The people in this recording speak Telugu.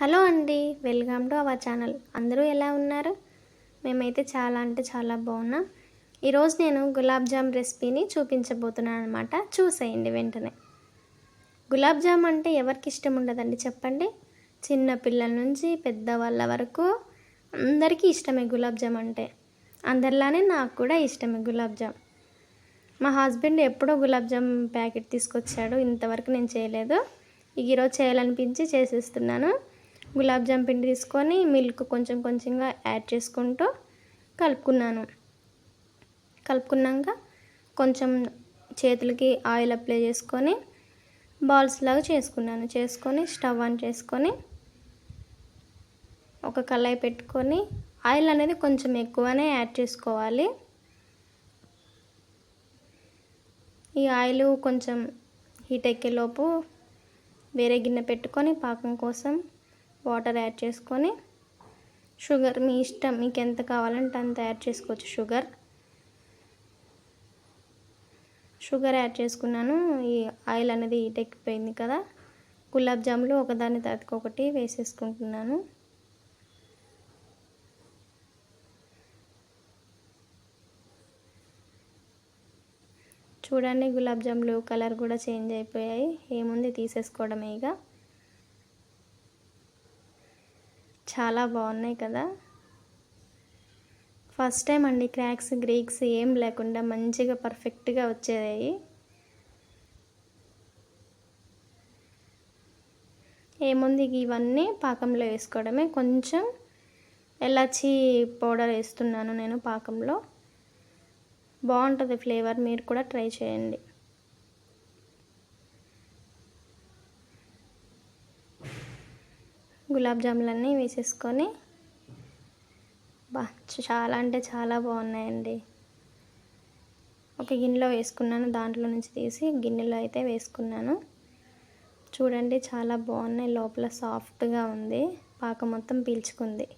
హలో అండి వెల్కమ్ టు అవర్ ఛానల్. అందరూ ఎలా ఉన్నారు? మేమైతే చాలా అంటే చాలా బాగున్నాం. ఈరోజు నేను గులాబ్ జామ్ రెసిపీని చూపించబోతున్నాను అనమాట చూసేయండి వెంటనే. గులాబ్ జామ్ అంటే ఎవరికి ఇష్టం ఉండదండి చెప్పండి? చిన్న పిల్లల నుంచి పెద్దవాళ్ళ వరకు అందరికీ ఇష్టమే గులాబ్ జామ్ అంటే. అందరిలానే నాకు కూడా ఇష్టమే గులాబ్ జామ్. మా హస్బెండ్ ఎప్పుడో గులాబ్ జామ్ ప్యాకెట్ తీసుకొచ్చాడు. ఇంతవరకు నేను చేయలేదు. ఈరోజు చేయాలనిపించి చేసేస్తున్నాను. గులాబ్ జామ్ పిండి తీసుకొని మిల్క్ కొంచెం కొంచెంగా యాడ్ చేసుకుంటూ కలుపుకున్నాను. కలుపుకున్నాక కొంచెం చేతులకి ఆయిల్ అప్లై చేసుకొని బాల్స్ లాగా చేసుకున్నాను. చేసుకొని స్టవ్ ఆన్ చేసుకొని ఒక కళాయి పెట్టుకొని ఆయిల్ అనేది కొంచెం ఎక్కువనే యాడ్ చేసుకోవాలి. ఈ ఆయిల్ కొంచెం హీట్ ఎక్కేలోపు వేరే గిన్నె పెట్టుకొని పాకం కోసం వాటర్ యాడ్ చేసుకొని షుగర్ మీ ఇష్టం మీకు ఎంత కావాలంటే అంత యాడ్ చేసుకోవచ్చు షుగర్. షుగర్ యాడ్ చేసుకున్నాను. ఈ ఆయిల్ అనేది హీట్ ఎక్కిపోయింది కదా. గులాబ్ జాములు ఒకదాని తర్వాత ఒకటి వేసేసుకుంటున్నాను. చూడండి గులాబ్ జాములు కలర్ కూడా చేంజ్ అయిపోయాయి. ఏముంది? తీసేసుకోవడమే ఇక. చాలా బాగున్నాయి కదా. ఫస్ట్ టైం అండి క్రాక్స్ గ్రీక్స్ ఏం లేకుండా మంచిగా పర్ఫెక్ట్గా వచ్చేది ఏముంది ఇవన్నీ పాకంలో వేసుకోవడమే. కొంచెం ఎలాచి పౌడర్ వేస్తున్నాను నేను పాకంలో. బాగుంటుంది ఫ్లేవర్ మీరు కూడా ట్రై చేయండి. గులాబ్ జాములన్నీ వేసేసుకొని బా చాలా అంటే చాలా బాగున్నాయండి. ఒక గిన్నెలో వేసుకున్నాను దాంట్లో నుంచి తీసి గిన్నెలో అయితే వేసుకున్నాను. చూడండి చాలా బాగున్నాయి లోపల సాఫ్ట్గా ఉంది పాక మొత్తం పీల్చుకుంది.